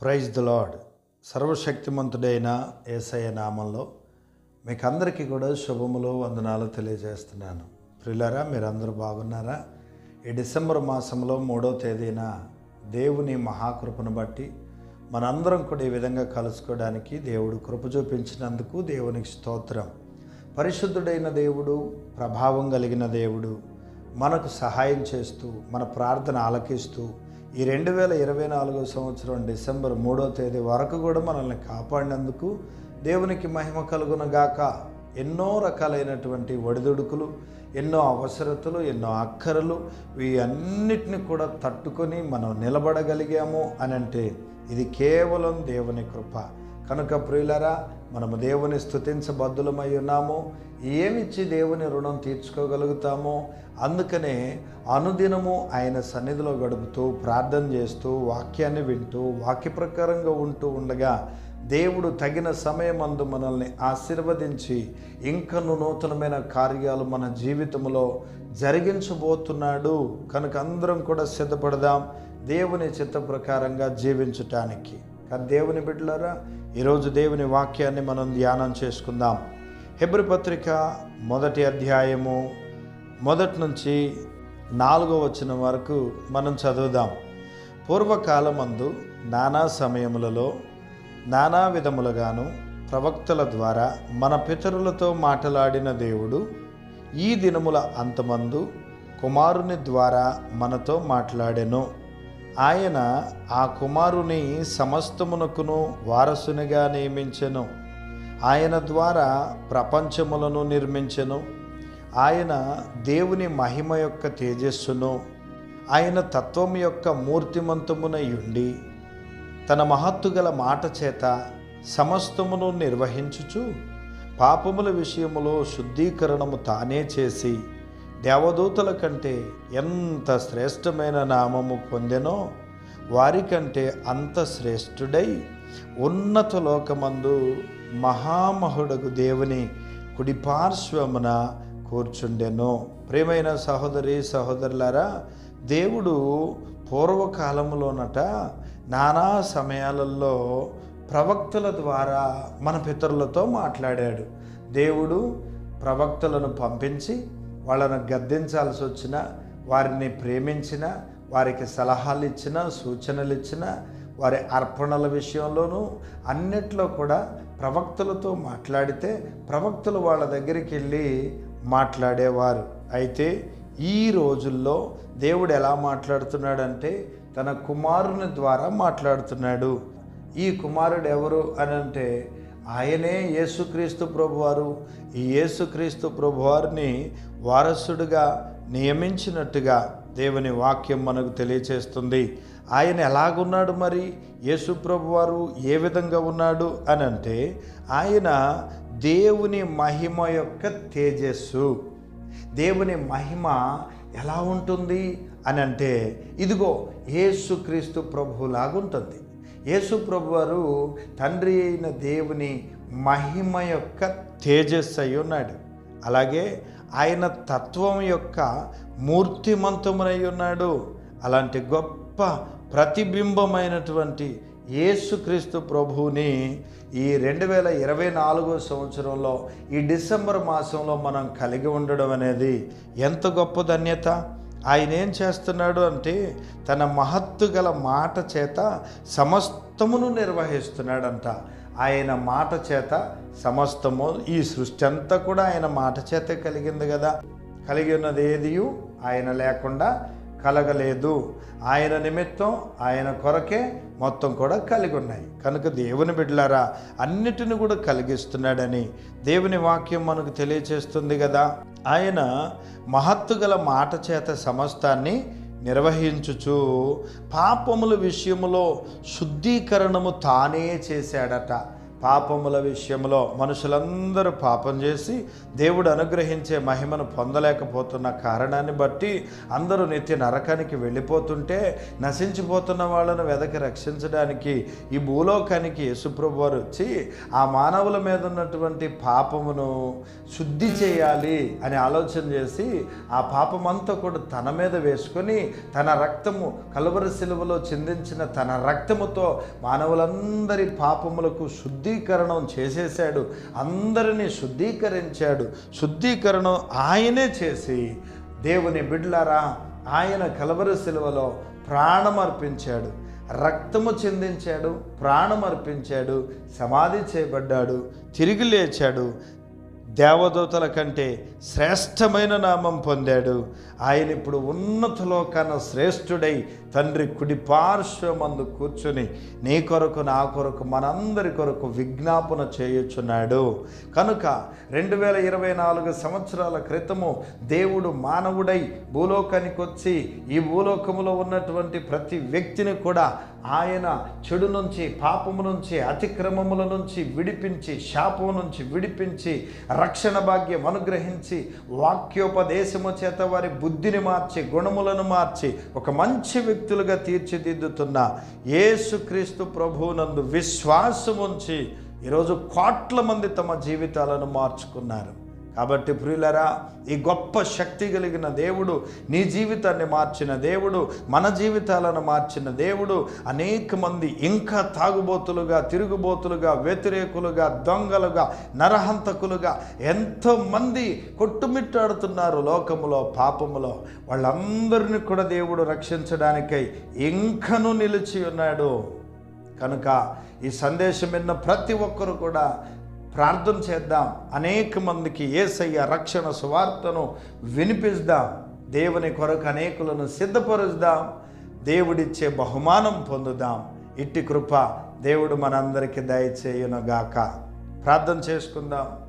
Praise the lord సర్వశక్తిమంతుడైన ఏసయ్య నామంలో మీకు అందరికీ కూడా శుభములు వందనాలు తెలియజేస్తున్నాను. ప్రిలరా మీరందరూ బాగున్నారా? ఈ డిసెంబర్ మాసంలో మూడో తేదీన దేవుని మహాకృపను బట్టి మనందరం కూడా ఈ విధంగా కలుసుకోవడానికి దేవుడు కృప చూపించినందుకు దేవునికి స్తోత్రం. పరిశుద్ధుడైన దేవుడు ప్రభావం కలిగిన దేవుడు మనకు సహాయం చేస్తూ మన ప్రార్థన ఆలకిస్తూ ఈ రెండు వేల ఇరవై నాలుగో సంవత్సరం డిసెంబర్ మూడో తేదీ వరకు కూడా మనల్ని కాపాడినందుకు దేవునికి మహిమ కలుగునగాక. ఎన్నో రకాలైనటువంటి ఒడిదుడుకులు ఎన్నో అవసరతలు ఎన్నో అక్కరలు అన్నిటిని కూడా తట్టుకొని మనం నిలబడగలిగాము అని అంటే ఇది కేవలం దేవుని కృప. కనుక ప్రియులరా మనము దేవుని స్థుతించబద్దులమై ఉన్నాము. ఏమిచ్చి దేవుని రుణం తీర్చుకోగలుగుతామో? అందుకనే అనుదినము ఆయన సన్నిధిలో గడుపుతూ ప్రార్థన చేస్తూ వాక్యాన్ని వింటూ వాక్య ప్రకారంగా ఉంటూ ఉండగా దేవుడు తగిన సమయమందు మనల్ని ఆశీర్వదించి ఇంకను నూతనమైన కార్యాలు మన జీవితంలో జరిగించబోతున్నాడు. కనుక అందరం కూడా సిద్ధపడదాం దేవుని చిత్త ప్రకారంగా జీవించటానికి. కానీ దేవుని బిడ్డలారా ఈరోజు దేవుని వాక్యాన్ని మనం ధ్యానం చేసుకుందాం. హెబ్రి పత్రిక మొదటి అధ్యాయము మొదటి నుంచి నాలుగో వచ్చిన వరకు మనం చదువుదాం. పూర్వకాలమందు నానా సమయములలో నానా విధములుగాను ప్రవక్తల ద్వారా మన పితరులతో మాట్లాడిన దేవుడు ఈ దినముల అంతమందు కుమారుని ద్వారా మనతో మాట్లాడెను. ఆయన ఆ కుమారుని సమస్తమునకును వారసునిగా నియమించెను. ఆయన ద్వారా ప్రపంచములను నిర్మించెను. ఆయన దేవుని మహిమ యొక్క తేజస్సును ఆయన తత్వం యొక్క మూర్తిమంతమునై ఉండి తన మహత్తుగల మాట చేత సమస్తమును నిర్వహించుచు పాపముల విషయములో శుద్ధీకరణము తానే చేసి దేవదూతల కంటే ఎంత శ్రేష్టమైన నామము పొందెనో వారికంటే అంత శ్రేష్ఠుడై ఉన్నత లోకమందు మహామహుడకు దేవుని కుడి పార్శ్వమున కూర్చుండెను. ప్రేమైన సహోదరి సహోదరులారా దేవుడు పూర్వకాలంలోనట నానా సమయాలలో ప్రవక్తల ద్వారా మన పితరులతో మాట్లాడాడు. దేవుడు ప్రవక్తలను పంపించి వాళ్ళను గద్దించాల్సి వచ్చిన వారిని ప్రేమించిన వారికి సలహాలు ఇచ్చిన సూచనలు ఇచ్చిన వారి అర్పణల విషయంలోనూ అన్నిట్లో కూడా ప్రవక్తలతో మాట్లాడితే ప్రవక్తలు వాళ్ళ దగ్గరికి వెళ్ళి మాట్లాడేవారు. అయితే ఈ రోజుల్లో దేవుడు ఎలా మాట్లాడుతున్నాడంటే తన కుమారుని ద్వారా మాట్లాడుతున్నాడు. ఈ కుమారుడు ఎవరు అని అంటే ఆయనే యేసుక్రీస్తు ప్రభువారు. ఈ యేసుక్రీస్తు ప్రభువారిని వారసుడుగా నియమించినట్టుగా దేవుని వాక్యం మనకు తెలియచేస్తుంది. ఆయన ఎలాగున్నాడు మరి? యేసు ప్రభువారు ఏ విధంగా ఉన్నాడు అని అంటే ఆయన దేవుని మహిమ యొక్క తేజస్సు. దేవుని మహిమ ఎలా ఉంటుంది అని అంటే ఇదిగో యేసుక్రీస్తు ప్రభువులాగుంటుంది. యేసు ప్రభువారు తండ్రి అయిన దేవుని మహిమ యొక్క తేజస్సు అయి ఉన్నాడు. అలాగే ఆయన తత్వం యొక్క మూర్తిమంతమునై ఉన్నాడు. అలాంటి గొప్ప ప్రతిబింబమైనటువంటి యేసుక్రీస్తు ప్రభువుని ఈ రెండు వేల ఇరవై నాలుగో సంవత్సరంలో ఈ డిసెంబర్ మాసంలో మనం కలిగి ఉండడం అనేది ఎంత గొప్ప ధన్యత! ఆయన ఏం చేస్తున్నాడు అంటే తన మహత్తు గల మాట చేత సమస్తమును నిర్వహిస్తున్నాడంట. ఆయన మాట చేత సమస్తము ఈ సృష్టి అంతా కూడా ఆయన మాట చేతే కలిగింది కదా. కలిగి ఉన్నది ఏదియు? ఆయన లేకుండా కలగలేదు. ఆయన నిమిత్తం ఆయన కొరకే మొత్తం కూడా కలిగి ఉన్నాయి కనుక దేవుని బిడ్డలారా అన్నిటిని కూడా కలిగిస్తున్నాడని దేవుని వాక్యం మనకు తెలియచేస్తుంది కదా. ఆయన మహత్తు గల మాట చేత సమస్తాన్ని నిర్వహించుచు పాపముల విషయములో శుద్ధీకరణము తానే చేశాడట. పాపముల విషయంలో మనుషులందరూ పాపం చేసి దేవుడు అనుగ్రహించే మహిమను పొందలేకపోతున్న కారణాన్ని బట్టి అందరూ నిత్య నరకానికి వెళ్ళిపోతుంటే నశించిపోతున్న వాళ్ళను వెదకి రక్షించడానికి ఈ భూలోకానికి యేసుప్రభు వారు వచ్చి ఆ మానవుల మీద ఉన్నటువంటి పాపమును శుద్ధి చేయాలి అని ఆలోచన చేసి ఆ పాపమంతా కూడా తన మీద వేసుకొని తన రక్తము కలువరి శిలువలో చిందించిన తన రక్తముతో మానవులందరి పాపములకు శుద్ధి శుద్ధీకరణం చేసేసాడు అందరినీ శుద్ధీకరించాడు. శుద్ధీకరణం ఆయనే చేసి దేవుని బిడ్లారా ఆయన కలవరి శిలువలో ప్రాణం అర్పించాడు రక్తము చెందించాడు ప్రాణం అర్పించాడు సమాధి చేయబడ్డాడు తిరిగి లేచాడు. దేవదూతల కంటే శ్రేష్టమైన నామం పొందాడు. ఆయన ఇప్పుడు ఉన్నత లోకాన శ్రేష్ఠుడై తండ్రి కుడి పార్శ్వమందు కూర్చుని నీ కొరకు నా కొరకు మనందరి కొరకు విజ్ఞాపన చేయుచున్నాడు. కనుక రెండు వేల ఇరవై నాలుగు సంవత్సరాల క్రితము దేవుడు మానవుడై భూలోకానికి వచ్చి ఈ భూలోకములో ఉన్నటువంటి ప్రతి వ్యక్తిని కూడా ఆయన చెడు నుంచి పాపము నుంచి అతిక్రమముల నుంచి విడిపించి శాపము నుంచి విడిపించి రక్షణ భాగ్యం అనుగ్రహించి వాక్యోపదేశము చేత వారి బుద్ధిని మార్చి గుణములను మార్చి ఒక మంచి వ్యక్తులుగా తీర్చిదిద్దుతున్న యేసుక్రీస్తు ప్రభువునందు విశ్వాసం ఉంచి ఈరోజు కోట్ల మంది తమ జీవితాలను మార్చుకున్నారు. కాబట్టి ప్రియులరా ఈ గొప్ప శక్తి కలిగిన దేవుడు నీ జీవితాన్ని మార్చిన దేవుడు మన జీవితాలను మార్చిన దేవుడు అనేక మంది ఇంకా తాగుబోతులుగా తిరుగుబోతులుగా వ్యతిరేకులుగా దొంగలుగా నరహంతకులుగా ఎంతోమంది కొట్టుమిట్టాడుతున్నారు లోకములో పాపములో. వాళ్ళందరినీ కూడా దేవుడు రక్షించడానికై ఇంకను నిలిచి ఉన్నాడు. కనుక ఈ సందేశం విన్న ప్రతి ఒక్కరు కూడా ప్రార్థన చేద్దాం. అనేక మందికి ఏసయ్య రక్షణ సువార్తను వినిపిద్దాం దేవుని కొరకు అనేకులను సిద్ధపరుద్దాం దేవుడిచ్చే బహుమానం పొందుదాం ఇట్టి కృప దేవుడు మనందరికీ దయచేయునుగాక. ప్రార్థన చేసుకుందాం.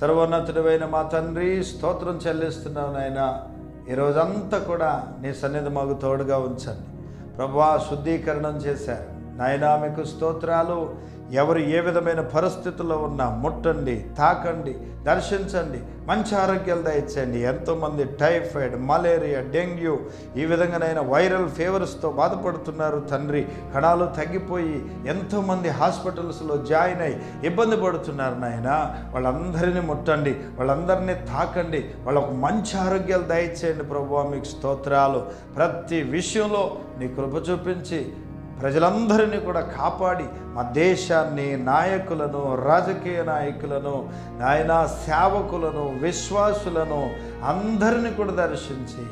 సర్వోన్నతుడైన మా తండ్రి స్తోత్రం చెల్లిస్తున్నావు నాయన. ఈరోజంతా కూడా నీ సన్నిధి మాకు తోడుగా ఉంచండి. ప్రభా శుద్ధీకరణం చేశారు. నాయనా మీకు స్తోత్రాలు. ఎవరు ఏ విధమైన పరిస్థితుల్లో ఉన్నా ముట్టండి తాకండి దర్శించండి మంచి ఆరోగ్యాలు దయచేయండి. ఎంతోమంది టైఫాయిడ్ మలేరియా డెంగ్యూ ఈ విధంగానైనా వైరల్ ఫీవర్స్తో బాధపడుతున్నారు తండ్రి. కణాలు తగ్గిపోయి ఎంతోమంది హాస్పిటల్స్లో జాయిన్ అయ్యి ఇబ్బంది పడుతున్నారు నాయన. వాళ్ళందరినీ ముట్టండి వాళ్ళందరినీ తాకండి వాళ్ళకు మంచి ఆరోగ్యాలు దయచేయండి ప్రభు. మీకు స్తోత్రాలు. ప్రతి విషయంలో నీ కృప చూపించి ప్రజలందరినీ కూడా కాపాడి మా దేశాన్ని నాయకులను రాజకీయ నాయకులను ఆయన సేవకులను విశ్వాసులను అందరినీ కూడా దర్శించి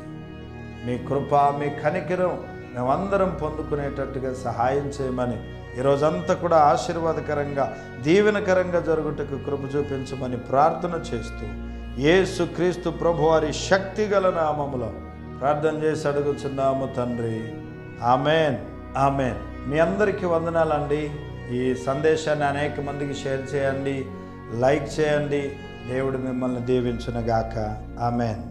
మీ కృప మీ కనికిరం మేమందరం పొందుకునేటట్టుగా సహాయం చేయమని ఈరోజంతా కూడా ఆశీర్వాదకరంగా దీవెనకరంగా జరుగుటకు కృప చూపించమని ప్రార్థన చేస్తూ యేసు క్రీస్తు ప్రభువారి శక్తి గల నామములో ప్రార్థన చేసి అడుగుచున్నాము తండ్రి. ఆమెన్. ఆమె మీ అందరికీ వందనాలండి. ఈ సందేశాన్ని అనేక మందికి షేర్ చేయండి లైక్ చేయండి. దేవుడు మిమ్మల్ని దీవించునగాక. ఆమెన్.